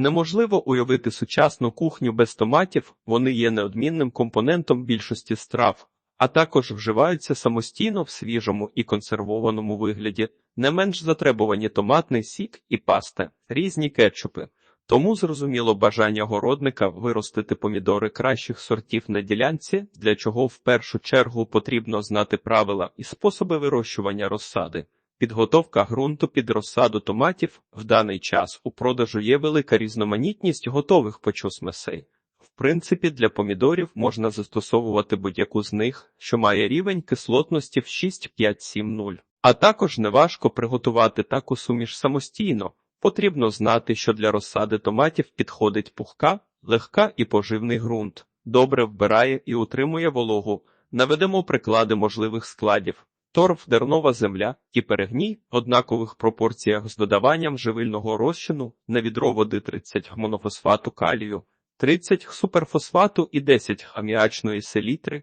Неможливо уявити сучасну кухню без томатів, вони є неодмінним компонентом більшості страв, а також вживаються самостійно в свіжому і консервованому вигляді, не менш затребувані томатний сік і паста, різні кетчупи. Тому зрозуміло бажання городника виростити помідори кращих сортів на ділянці, для чого в першу чергу потрібно знати правила і способи вирощування розсади. Підготовка ґрунту під розсаду томатів в даний час у продажу є велика різноманітність готових почосмесей. В принципі, для помідорів можна застосовувати будь-яку з них, що має рівень кислотності в 6,5-7,0. А також неважко приготувати таку суміш самостійно. Потрібно знати, що для розсади томатів підходить пухка, легка і поживний ґрунт, добре вбирає і утримує вологу. Наведемо приклади можливих складів. Торф, дернова земля і перегній в однакових пропорціях з додаванням живильного розчину на відро води 30 монофосфату калію, 30 суперфосфату і 10 аміачної селітри.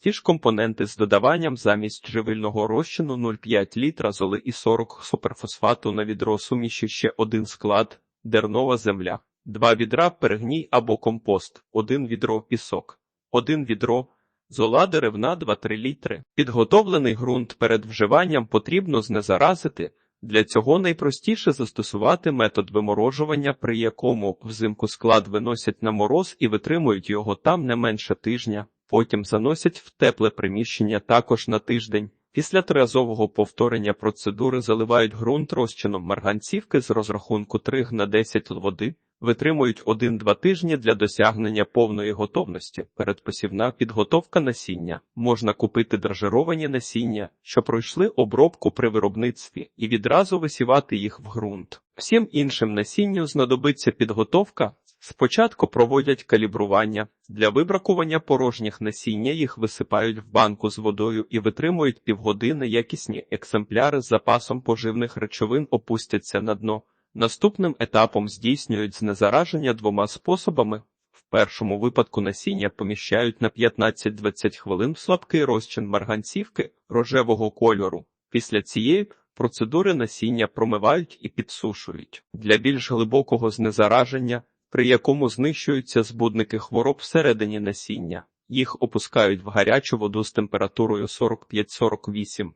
Ті ж компоненти з додаванням замість живильного розчину 0,5 літра золи і 40 суперфосфату на відро суміші ще один склад, дернова земля, 2 відра перегній або компост, 1 відро пісок, 1 відро зола деревна 2-3 літри. Підготовлений ґрунт перед вживанням потрібно знезаразити. Для цього найпростіше застосувати метод виморожування, при якому взимку склад виносять на мороз і витримують його там не менше тижня. Потім заносять в тепле приміщення також на тиждень. Після триразового повторення процедури заливають ґрунт розчином марганцівки з розрахунку 3 на 10 води, витримують 1-2 тижні для досягнення повної готовності. Передпосівна підготовка насіння. Можна купити дрожжеровані насіння, що пройшли обробку при виробництві, і відразу висівати їх в ґрунт. Всім іншим насінню знадобиться підготовка. Спочатку проводять калібрування. Для вибракування порожніх насіння їх висипають в банку з водою і витримують півгодини. Якісні екземпляри з запасом поживних речовин опустяться на дно. Наступним етапом здійснюють знезараження двома способами. В першому випадку насіння поміщають на 15-20 хвилин в слабкий розчин марганцівки рожевого кольору. Після цієї процедури насіння промивають і підсушують. Для більш глибокого знезараження при якому знищуються збудники хвороб всередині насіння. Їх опускають в гарячу воду з температурою 45-48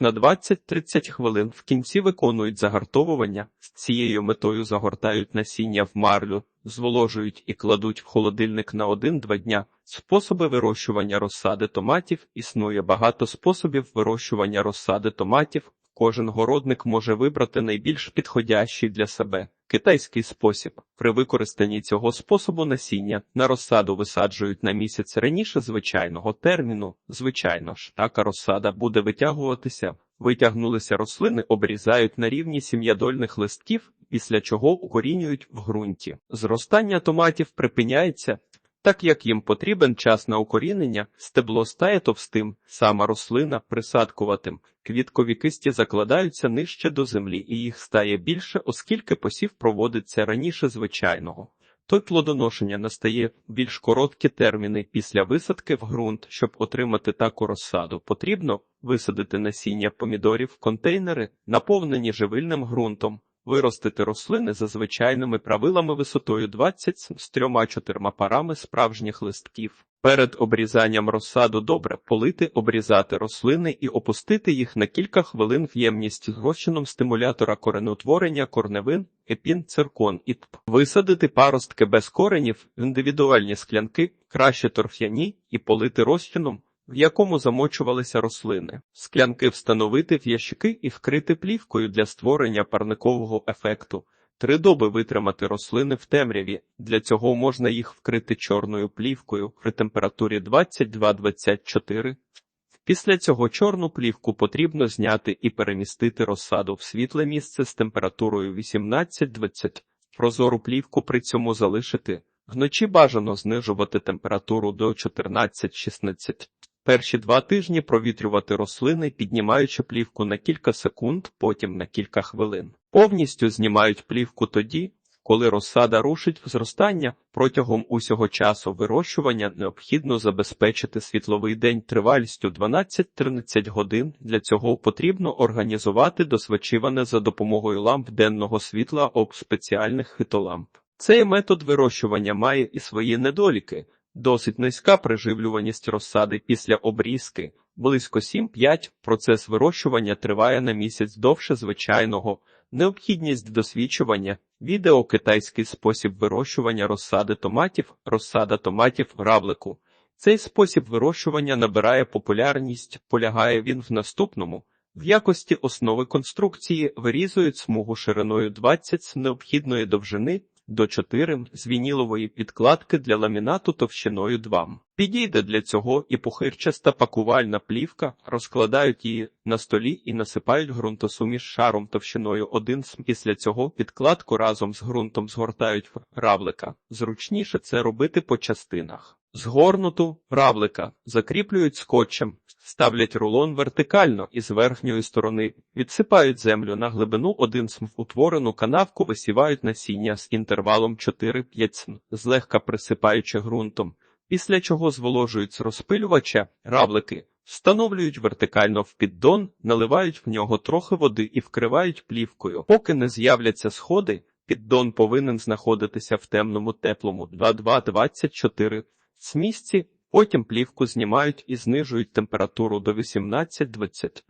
на 20-30 хвилин. В кінці виконують загартовування. З цією метою загортають насіння в марлю, зволожують і кладуть в холодильник на 1-2 дня. Способи вирощування розсади томатів існує багато способів вирощування розсади томатів. Кожен городник може вибрати найбільш підходящий для себе. Китайський спосіб при використанні цього способу насіння на розсаду висаджують на місяць раніше звичайного терміну. Звичайно ж, така розсада буде витягуватися. Витягнулися рослини, обрізають на рівні сім'ядольних листків, після чого укорінюють в ґрунті. Зростання томатів припиняється. Так як їм потрібен час на укорінення, стебло стає товстим, сама рослина присадкуватим. Квіткові кисті закладаються нижче до землі, і їх стає більше, оскільки посів проводиться раніше звичайного. Той плодоношення настає більш короткі терміни після висадки в ґрунт, щоб отримати таку розсаду. Потрібно висадити насіння помідорів в контейнери, наповнені живильним ґрунтом. Виростити рослини за звичайними правилами висотою 20 з трьома-чотирма парами справжніх листків. Перед обрізанням розсаду добре полити, обрізати рослини і опустити їх на кілька хвилин в ємність з розчином стимулятора коренотворення корневин, епін, циркон і тп. Висадити паростки без коренів в індивідуальні склянки, краще торф'яні і полити розчином в якому замочувалися рослини, склянки встановити в ящики і вкрити плівкою для створення парникового ефекту, три доби витримати рослини в темряві. Для цього можна їх вкрити чорною плівкою при температурі 22-24. Після цього чорну плівку потрібно зняти і перемістити розсаду в світле місце з температурою 18-20. Прозору плівку при цьому залишити. Вночі бажано знижувати температуру до 14-16. Перші два тижні провітрювати рослини, піднімаючи плівку на кілька секунд, потім на кілька хвилин. Повністю знімають плівку тоді, коли розсада рушить в зростання. Протягом усього часу вирощування необхідно забезпечити світловий день тривалістю 12-13 годин. Для цього потрібно організувати досвечиване за допомогою ламп денного світла об спеціальних хитоламп. Цей метод вирощування має і свої недоліки. Досить низька приживлюваність розсади після обрізки, близько 7-5. Процес вирощування триває на місяць довше звичайного. Необхідність досвідчування. Відео китайський спосіб вирощування розсади томатів, розсада томатів равлику. Цей спосіб вирощування набирає популярність, полягає він в наступному. В якості основи конструкції вирізують смугу шириною 20 з необхідної довжини до 4 з вінілової підкладки для ламінату товщиною 2. Підійде для цього і пухирчаста пакувальна плівка, розкладають її на столі і насипають ґрунтосуміш шаром товщиною 1 см. Після цього підкладку разом з ґрунтом згортають в равлика. Зручніше це робити по частинах. Згорнуту равлика закріплюють скотчем, ставлять рулон вертикально і з верхньої сторони, відсипають землю на глибину 1 см. Утворену канавку висівають насіння з інтервалом 4-5 см, злегка присипаючи ґрунтом, після чого зволожують з розпилювача равлики, встановлюють вертикально в піддон, наливають в нього трохи води і вкривають плівкою. Поки не з'являться сходи, піддон повинен знаходитися в темному теплому 22-24 смісці, потім плівку знімають і знижують температуру до 18-20,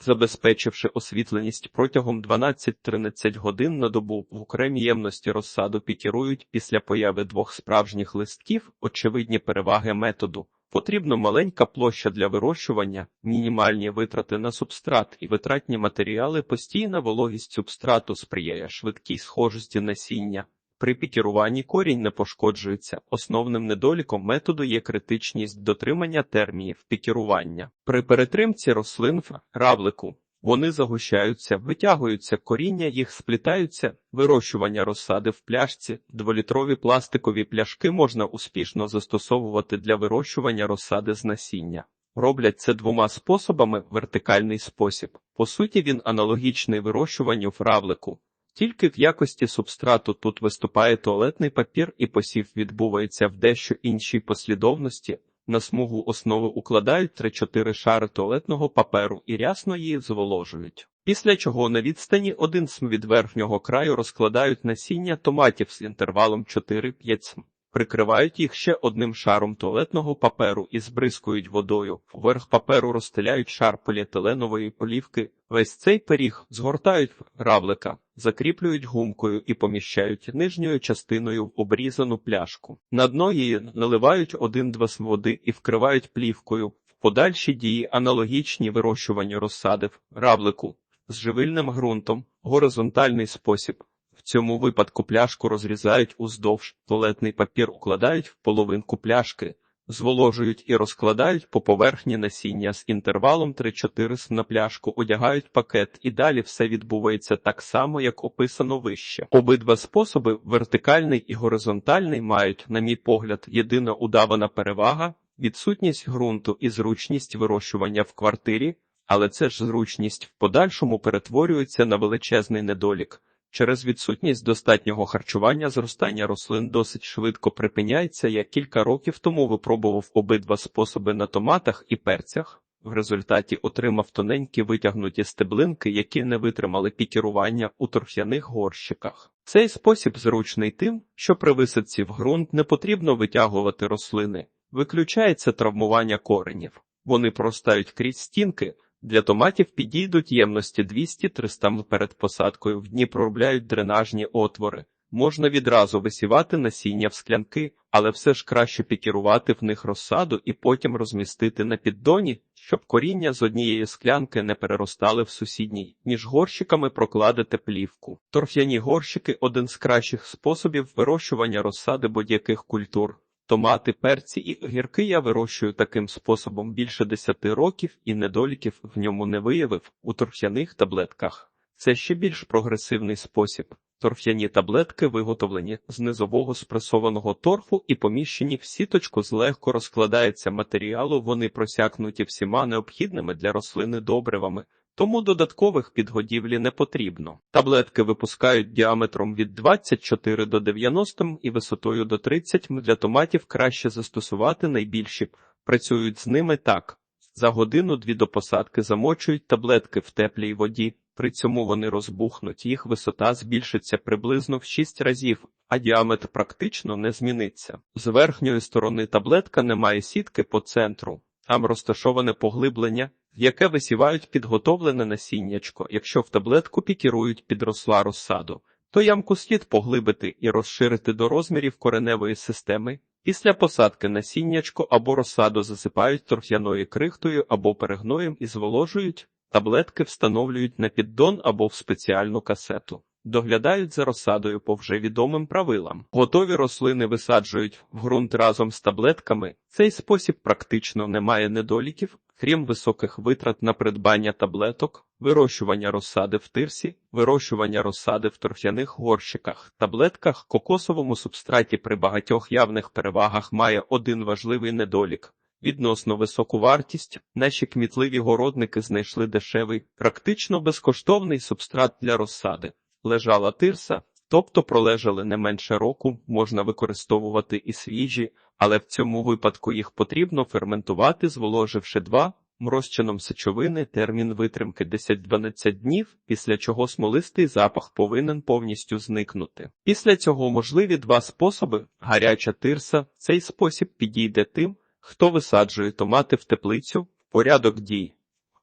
забезпечивши освітленість протягом 12-13 годин на добу в окремій ємності розсаду пікірують після появи двох справжніх листків, очевидні переваги методу. Потрібна маленька площа для вирощування, мінімальні витрати на субстрат і витратні матеріали, постійна вологість субстрату сприяє швидкій схожості насіння. При пікіруванні корінь не пошкоджується. Основним недоліком методу є критичність дотримання термінів пікірування. При перетримці рослин в равлику вони загущаються, витягуються, коріння їх сплітаються, вирощування розсади в пляшці, дволітрові пластикові пляшки можна успішно застосовувати для вирощування розсади з насіння. Роблять це двома способами вертикальний спосіб. По суті, він аналогічний вирощуванню в равлику. Тільки в якості субстрату тут виступає туалетний папір і посів відбувається в дещо іншій послідовності. На смугу основи укладають 3-4 шари туалетного паперу і рясно її зволожують. Після чого на відстані 1 см від верхнього краю розкладають насіння томатів з інтервалом 4-5 см. Прикривають їх ще одним шаром туалетного паперу і збризкують водою. Поверх паперу розстеляють шар поліетиленової полівки. Весь цей пиріг згортають в равлика, закріплюють гумкою і поміщають нижньою частиною в обрізану пляшку. На дно її наливають 1-2 см води і вкривають плівкою. В подальші дії аналогічні вирощуванню розсади в равлику з живильним ґрунтом, горизонтальний спосіб. В цьому випадку пляшку розрізають уздовж, туалетний папір укладають в половинку пляшки, зволожують і розкладають по поверхні насіння з інтервалом 3-4 см на пляшку, одягають пакет і далі все відбувається так само, як описано вище. Обидва способи, вертикальний і горизонтальний, мають, на мій погляд, єдина удавана перевага, відсутність ґрунту і зручність вирощування в квартирі, але це ж зручність в подальшому перетворюється на величезний недолік. Через відсутність достатнього харчування зростання рослин досить швидко припиняється. Я кілька років тому випробував обидва способи на томатах і перцях. В результаті отримав тоненькі витягнуті стеблинки, які не витримали пікірування у торф'яних горщиках. Цей спосіб зручний тим, що при висадці в ґрунт не потрібно витягувати рослини, виключається травмування коренів. Вони простають крізь стінки. Для томатів підійдуть ємності 200-300 м перед посадкою в дні проробляють дренажні отвори. Можна відразу висівати насіння в склянки, але все ж краще пікірувати в них розсаду і потім розмістити на піддоні, щоб коріння з однієї склянки не переростали в сусідній. Між горщиками прокладете плівку. Торф'яні горщики один з кращих способів вирощування розсади будь-яких культур. Томати, перці і огірки я вирощую таким способом більше 10 років і недоліків в ньому не виявив у торф'яних таблетках. Це ще більш прогресивний спосіб. Торф'яні таблетки виготовлені з низового спресованого торфу і поміщені в сіточку злегко розкладається матеріалу, вони просякнуті всіма необхідними для рослини добривами, тому додаткових підгодівлі не потрібно. Таблетки випускають діаметром від 24 до 90 і висотою до 30. Для томатів краще застосувати найбільші. Працюють з ними так. За годину-дві до посадки замочують таблетки в теплій воді, При цьому вони розбухнуть, їх висота збільшиться приблизно в 6 разів, а діаметр практично не зміниться. З верхньої сторони таблетка не має сітки по центру. Там розташоване поглиблення, яке висівають підготовлене насіннячко. Якщо в таблетку пікірують підросла розсаду, то ямку слід поглибити і розширити до розмірів кореневої системи. Після посадки насіннячко або розсаду засипають торф'яною крихтою або перегноєм і зволожують. Таблетки встановлюють на піддон або в спеціальну касету. Доглядають за розсадою по вже відомим правилам. Готові рослини висаджують в ґрунт разом з таблетками. Цей спосіб практично не має недоліків, крім високих витрат на придбання таблеток, вирощування розсади в тирсі, вирощування розсади в торф'яних горщиках, таблетках, кокосовому субстраті при багатьох явних перевагах має один важливий недолік. Відносно високу вартість наші кмітливі городники знайшли дешевий, практично безкоштовний субстрат для розсади. Лежала тирса, тобто пролежали не менше року, можна використовувати і свіжі, але в цьому випадку їх потрібно ферментувати, зволоживши два розчином сечовини термін витримки 10-12 днів, після чого смолистий запах повинен повністю зникнути. Після цього можливі два способи: гаряча тирса. Цей спосіб підійде тим, хто висаджує томати в теплицю, порядок дій.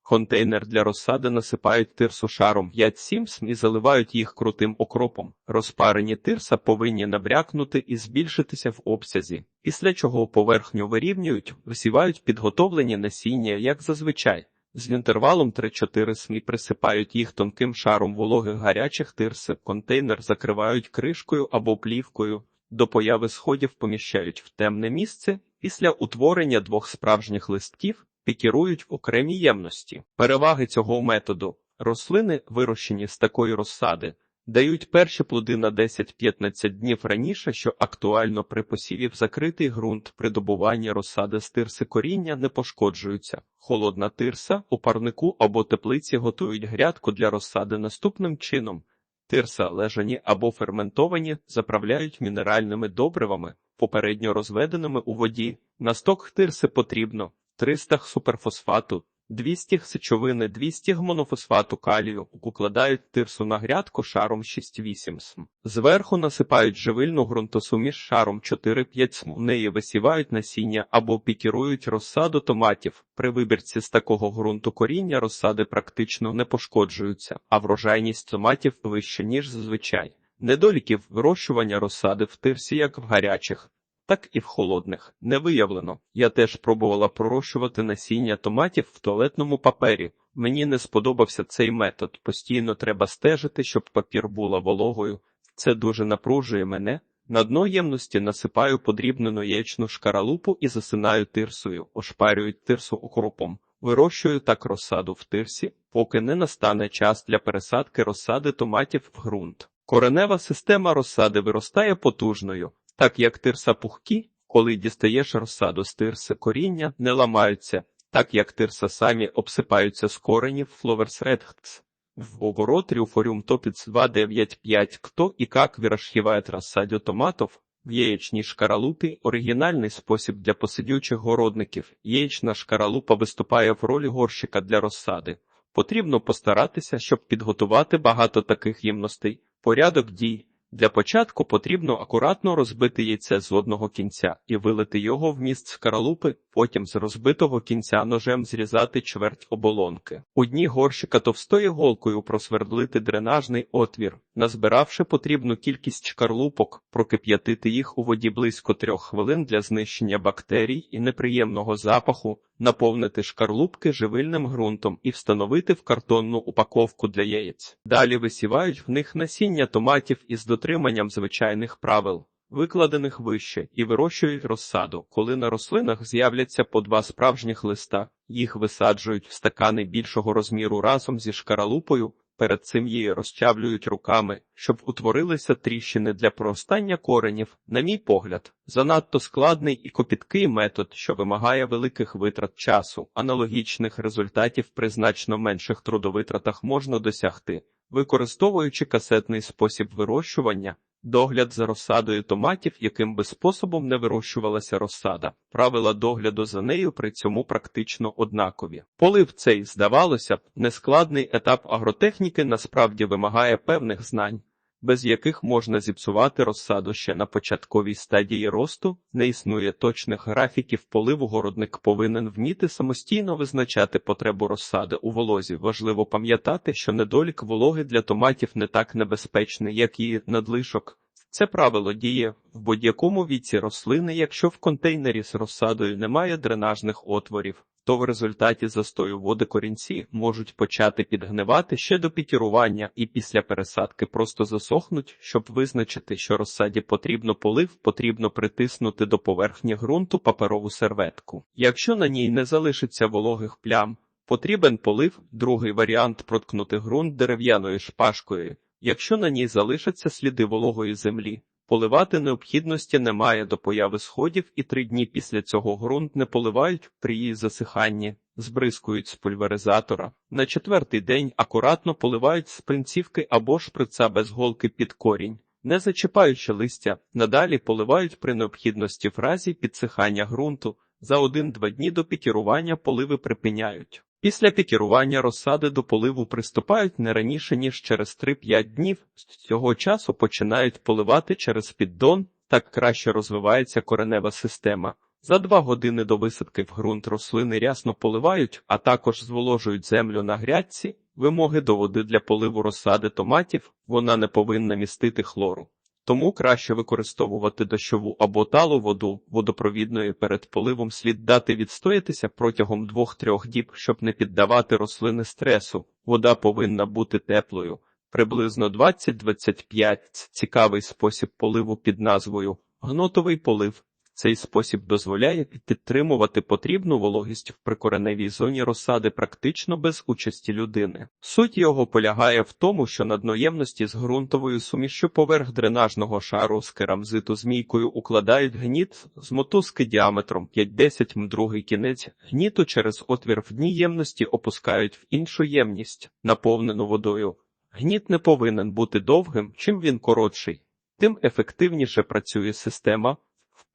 Контейнер для розсади насипають тирсу шаром. 5-7 см і заливають їх крутим окропом. Розпарені тирса повинні набрякнути і збільшитися в обсязі, після чого поверхню вирівнюють, висівають підготовлені насіння, як зазвичай. З інтервалом 3-4 см присипають їх тонким шаром вологих гарячих тирси, контейнер закривають кришкою або плівкою, до появи сходів поміщають в темне місце, після утворення двох справжніх листків пікірують в окремій ємності. Переваги цього методу рослини, вирощені з такої розсади, дають перші плоди на 10-15 днів раніше, що актуально при посіві в закритий ґрунт при добуванні розсади з тирси коріння не пошкоджуються. Холодна тирса у парнику або теплиці готують грядку для розсади наступним чином. Тирса лежані або ферментовані заправляють мінеральними добривами, попередньо розведеними у воді. На сток тирси потрібно 300 суперфосфату, 200 сечовини, 200 монофосфату калію, укладають тирсу на грядку шаром 6-8 см. Зверху насипають живильну ґрунтосуміш шаром 4-5 см. В неї висівають насіння або пікірують розсаду томатів. При вибірці з такого ґрунту коріння розсади практично не пошкоджуються, а врожайність томатів вища, ніж зазвичай. Недоліків вирощування розсади в тирсі як в гарячих, так і в холодних не виявлено. Я теж пробувала пророщувати насіння томатів в туалетному папері. Мені не сподобався цей метод. Постійно треба стежити, щоб папір була вологою. Це дуже напружує мене. На дно ємності насипаю подрібнену яєчну шкаралупу і засинаю тирсою, ошпарюють тирсу окропом. Вирощую так розсаду в тирсі, поки не настане час для пересадки розсади томатів в ґрунт. Коренева система розсади виростає потужною, так як тирса пухкі, коли дістаєш розсаду з тирси коріння, не ламаються, так як тирса самі обсипаються з коренів Flowers Redx. В огород Рюфорюм топиц 295 Кто и как выращивает рассаду томатов в яєчній шкаралупі – оригінальний спосіб для посидючих городників. Яєчна шкаралупа виступає в ролі горщика для розсади. Потрібно постаратися, щоб підготувати багато таких ємностей. Порядок дій. Для початку потрібно акуратно розбити яйце з одного кінця і вилити його в міст скаралупи, потім з розбитого кінця ножем зрізати чверть оболонки. У дні горщика товстою голкою просвердлити дренажний отвір, назбиравши потрібну кількість шкарлупок, прокип'ятити їх у воді близько трьох хвилин для знищення бактерій і неприємного запаху, наповнити шкарлупки живильним ґрунтом і встановити в картонну упаковку для яєць. Далі висівають в них насіння томатів із дотриманням звичайних правил, викладених вище, і вирощують розсаду. Коли на рослинах з'являться по два справжніх листа, їх висаджують в стакани більшого розміру разом зі шкаралупою. Перед цим її розчавлюють руками, щоб утворилися тріщини для проростання коренів, на мій погляд, занадто складний і копіткий метод, що вимагає великих витрат часу. Аналогічних результатів при значно менших трудовитратах можна досягти, використовуючи касетний спосіб вирощування. Догляд за розсадою томатів, яким би способом не вирощувалася розсада. Правила догляду за нею при цьому практично однакові. Полив цей, здавалося б, нескладний етап агротехніки насправді вимагає певних знань, без яких можна зіпсувати розсаду ще на початковій стадії росту, не існує точних графіків поливу. Городник повинен вміти самостійно визначати потребу розсади у волозі. Важливо пам'ятати, що недолік вологи для томатів не так небезпечний, як її надлишок. Це правило діє в будь-якому віці рослини, якщо в контейнері з розсадою немає дренажних отворів, то в результаті застою води корінці можуть почати підгнивати ще до пікірування і після пересадки просто засохнуть, щоб визначити, що розсаді потрібно полив, потрібно притиснути до поверхні ґрунту паперову серветку. Якщо на ній не залишиться вологих плям, потрібен полив, другий варіант проткнути ґрунт дерев'яною шпажкою. Якщо на ній залишаться сліди вологої землі, поливати необхідності немає до появи сходів і три дні після цього ґрунт не поливають при її засиханні, збризкують з пульверизатора. На четвертий день акуратно поливають з принцівки або шприца без голки під корінь. Не зачіпаючи листя, надалі поливають при необхідності в разі підсихання ґрунту. За один-два дні до пікірування поливи припиняють. Після пікірування розсади до поливу приступають не раніше, ніж через 3-5 днів. З цього часу починають поливати через піддон, так краще розвивається коренева система. За два години до висадки в ґрунт рослини рясно поливають, а також зволожують землю на грядці. Вимоги до води для поливу розсади томатів вона не повинна містити хлору. Тому краще використовувати дощову або талу воду водопровідної перед поливом слід дати відстоятися протягом 2-3 діб, щоб не піддавати рослини стресу. Вода повинна бути теплою, приблизно 20-25. Це цікавий спосіб поливу під назвою гнотовий полив. Цей спосіб дозволяє підтримувати потрібну вологість в прикореневій зоні розсади практично без участі людини. Суть його полягає в тому, що на дноємності з ґрунтовою сумішю поверх дренажного шару з керамзиту змійкою укладають гніт з мотузки діаметром 5-10 м. Другий кінець гніту через отвір в дні ємності опускають в іншу ємність, наповнену водою. Гніт не повинен бути довгим, чим він коротший, тим ефективніше працює система.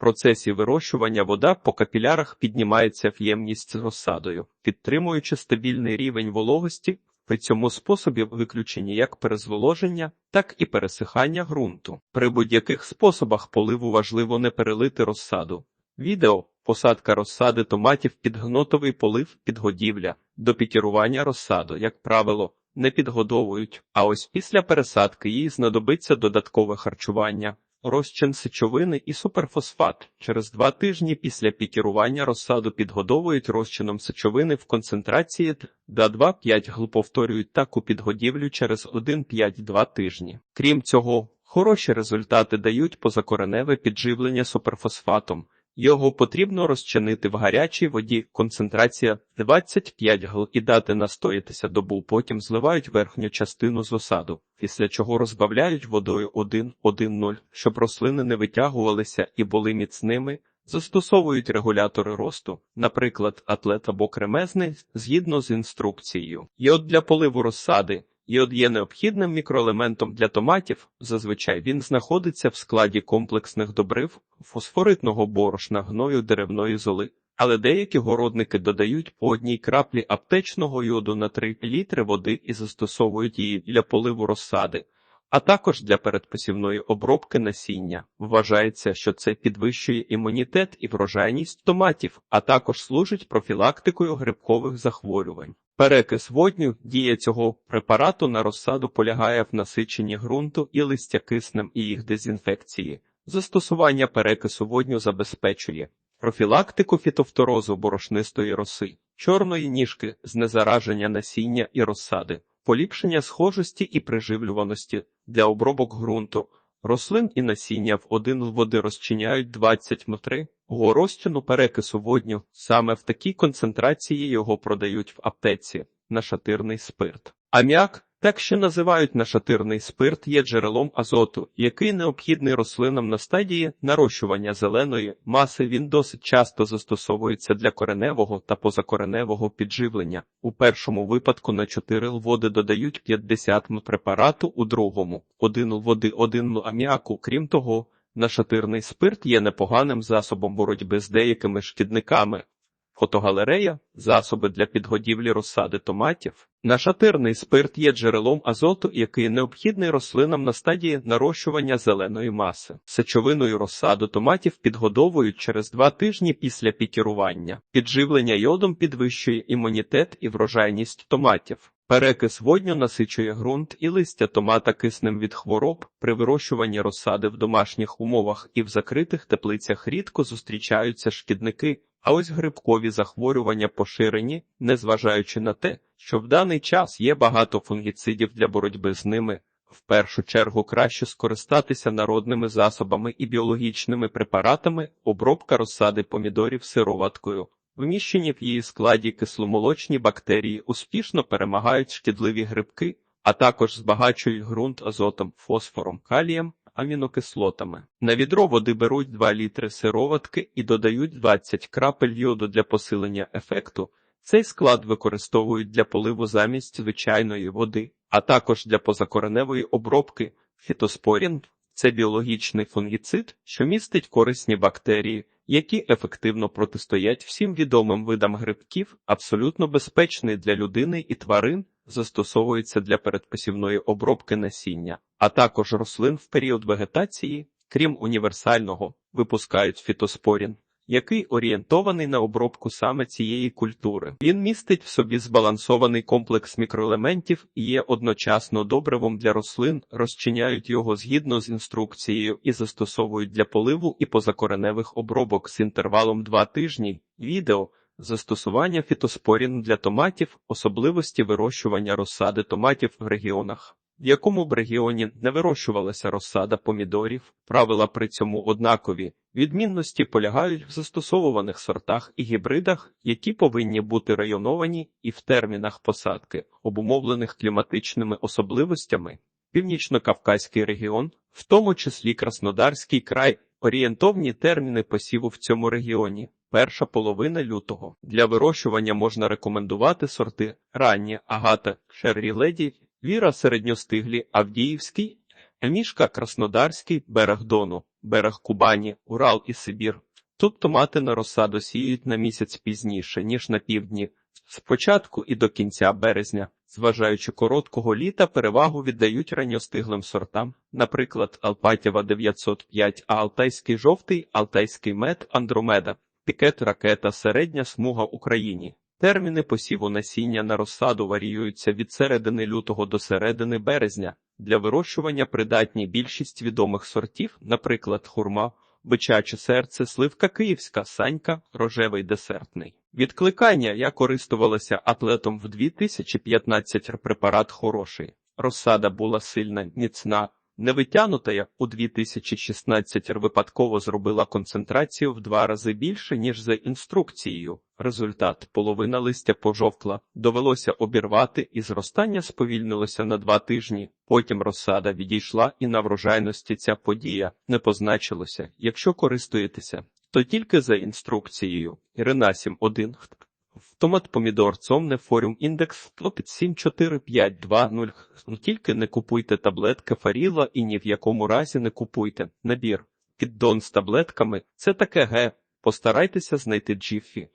Процесі вирощування вода по капілярах піднімається в ємність з розсадою, підтримуючи стабільний рівень вологості. При цьому способі виключені як перезволоження, так і пересихання ґрунту. При будь-яких способах поливу важливо не перелити розсаду. Відео посадка розсади томатів під гнотовий полив підгодівля до пікірування розсаду, як правило, не підгодовують, а ось після пересадки їй знадобиться додаткове харчування. Розчин сечовини і суперфосфат. Через два тижні після пікірування розсаду підгодовують розчином сечовини в концентрації до 2-5 гл повторюють таку підгодівлю через 1-5-2 тижні. Крім цього, хороші результати дають позакореневе підживлення суперфосфатом. Його потрібно розчинити в гарячій воді, концентрація 25 гл і дати настоятися добу, потім зливають верхню частину з осаду, після чого розбавляють водою 1-1-0, щоб рослини не витягувалися і були міцними. Застосовують регулятори росту, наприклад, атлет або кремезний, згідно з інструкцією. Йод для поливу розсади. Йод є необхідним мікроелементом для томатів, зазвичай він знаходиться в складі комплексних добрив, фосфоритного борошна, гною деревної золи, але деякі городники додають по одній краплі аптечного йоду на 3 літри води і застосовують її для поливу розсади, а також для передпосівної обробки насіння. Вважається, що це підвищує імунітет і врожайність томатів, а також служить профілактикою грибкових захворювань. Перекис водню дія цього препарату на розсаду полягає в насиченні ґрунту і листя киснем і їх дезінфекції. Застосування перекису водню забезпечує профілактику фітофторозу борошнистої роси, чорної ніжки, знезараження насіння і розсади, поліпшення схожості і приживлюваності для обробок ґрунту. Рослин і насіння в один води розчиняють 20 м3 розчину перекису водню. Саме в такій концентрації його продають в аптеці на шатирний спирт. Аміак Так що називають нашатирний спирт є джерелом азоту, який необхідний рослинам на стадії нарощування зеленої маси. Він досить часто застосовується для кореневого та позакореневого підживлення. У першому випадку на 4 л води додають 50 м препарату, у другому 1 л води 1 м аміаку. Крім того, нашатирний спирт є непоганим засобом боротьби з деякими шкідниками. Фотогалерея засоби для підгодівлі розсади томатів. Нашатирний спирт є джерелом азоту, який необхідний рослинам на стадії нарощування зеленої маси. Сечовиною розсаду томатів підгодовують через два тижні після пікірування. Підживлення йодом підвищує імунітет і врожайність томатів. Перекис водню насичує ґрунт і листя томата киснем від хвороб. При вирощуванні розсади в домашніх умовах і в закритих теплицях рідко зустрічаються шкідники. А ось грибкові захворювання поширені, незважаючи на те, що в даний час є багато фунгіцидів для боротьби з ними. В першу чергу краще скористатися народними засобами і біологічними препаратами, обробка розсади помідорів сироваткою. Вміщені в її складі кисломолочні бактерії успішно перемагають шкідливі грибки, а також збагачують ґрунт азотом, фосфором, калієм, амінокислотами. На відро води беруть 2 літри сироватки і додають 20 крапель йоду для посилення ефекту. Цей склад використовують для поливу замість звичайної води, а також для позакореневої обробки. Фітоспорін це біологічний фунгіцид, що містить корисні бактерії, які ефективно протистоять всім відомим видам грибків, абсолютно безпечний для людини і тварин, застосовується для передпосівної обробки насіння, а також рослин в період вегетації, крім універсального, випускають фітоспорін, який орієнтований на обробку саме цієї культури. Він містить в собі збалансований комплекс мікроелементів і є одночасно добривом для рослин, розчиняють його згідно з інструкцією і застосовують для поливу і позакореневих обробок з інтервалом 2 тижні. Відео Застосування фітоспорін для томатів, особливості вирощування розсади томатів в регіонах, в якому б регіоні не вирощувалася розсада помідорів, правила при цьому однакові. Відмінності полягають в застосовуваних сортах і гібридах, які повинні бути районовані і в термінах посадки, обумовлених кліматичними особливостями. Північно-Кавказький регіон, в тому числі Краснодарський край, орієнтовні терміни посіву в цьому регіоні. Перша половина лютого. Для вирощування можна рекомендувати сорти ранні агата, шеррі леді, віра середньостиглі, Авдіївський, Емішка Краснодарський, берег Дону, берег Кубані, Урал і Сибір. Тут томати на розсаду сіють на місяць пізніше, ніж на півдні, спочатку і до кінця березня. Зважаючи короткого літа, перевагу віддають ранньостиглим сортам, наприклад, Алпатєва 905, а Алтайський жовтий, Алтайський мед, Андромеда. Пікет ракета середня смуга Україні. Терміни посіву насіння на розсаду варіюються від середини лютого до середини березня. Для вирощування придатні більшість відомих сортів, наприклад, хурма, бичаче серце, сливка київська, санька, рожевий десертний. Відкликання я користувалася атлетом в 2015 препарат хороший. Розсада була сильна, міцна. Не витягнута я у 2016 випадково зробила концентрацію в два рази більше, ніж за інструкцією. Результат половина листя пожовкла, довелося обірвати, і зростання сповільнилося на два тижні. Потім розсада відійшла, і на врожайності ця подія не позначилося. Якщо користуєтеся, то тільки за інструкцією. Ірина 1 Томат помідор цомне форум індекс хлопець 74520. Ну тільки не купуйте таблетки Фаріла і ні в якому разі не купуйте набір. Піддон з таблетками це таке ге. Постарайтеся знайти джіфі.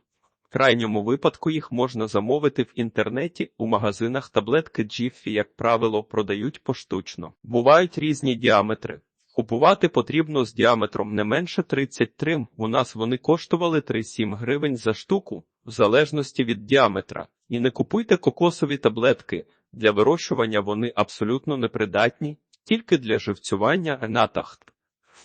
В крайньому випадку їх можна замовити в інтернеті у магазинах таблетки Джіффі, як правило, продають поштучно. Бувають різні діаметри. Купувати потрібно з діаметром не менше 33 У нас вони коштували 3-7 гривень за штуку, в залежності від діаметра. І не купуйте кокосові таблетки. Для вирощування вони абсолютно непридатні, тільки для живцювання натахт.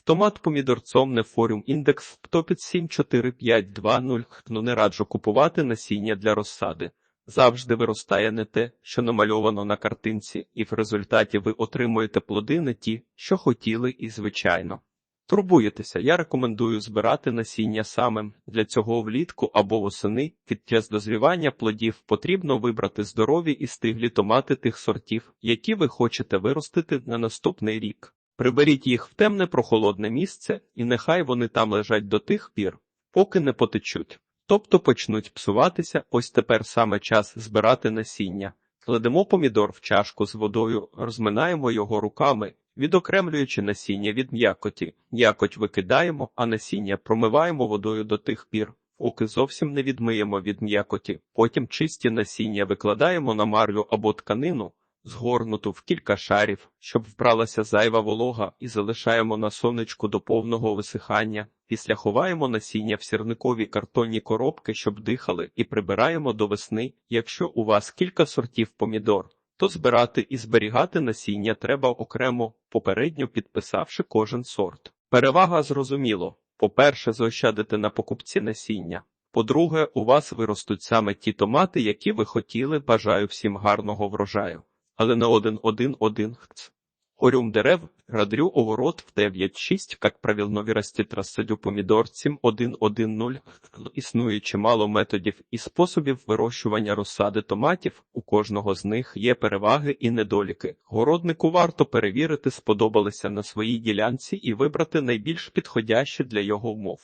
Томат помідорцом не форум індекс птопід 74520, ну не раджу купувати насіння для розсади завжди виростає не те, що намальовано на картинці, і в результаті ви отримуєте плоди не ті, що хотіли, і звичайно. Турбуєтеся, я рекомендую збирати насіння самим. Для цього влітку або восени під час дозрівання плодів потрібно вибрати здорові і стиглі томати тих сортів, які ви хочете виростити на наступний рік. Приберіть їх в темне прохолодне місце, і нехай вони там лежать до тих пір, поки не потечуть. Тобто почнуть псуватися, ось тепер саме час збирати насіння. Кладемо помідор в чашку з водою, розминаємо його руками, відокремлюючи насіння від м'якоті. М'якоть викидаємо, а насіння промиваємо водою до тих пір, поки зовсім не відмиємо від м'якоті. Потім чисті насіння викладаємо на марлю або тканину, згорнуту в кілька шарів, щоб вбралася зайва волога, і залишаємо на сонечку до повного висихання. Після ховаємо насіння в сірникові картонні коробки, щоб дихали, і прибираємо до весни. Якщо у вас кілька сортів помідор, то збирати і зберігати насіння треба окремо, попередньо підписавши кожен сорт. Перевага зрозуміло. По-перше, заощадите на покупці насіння. По-друге, у вас виростуть саме ті томати, які ви хотіли. Бажаю всім гарного врожаю. Але не один-один-один хц. Орюм дерев, градрю оворот в 9-6, как правильно виростить рассадю помідор 7-1-1-0. Існує чимало методів і способів вирощування розсади томатів. У кожного з них є переваги і недоліки. Городнику варто перевірити, сподобалися на своїй ділянці і вибрати найбільш підходящі для його умов.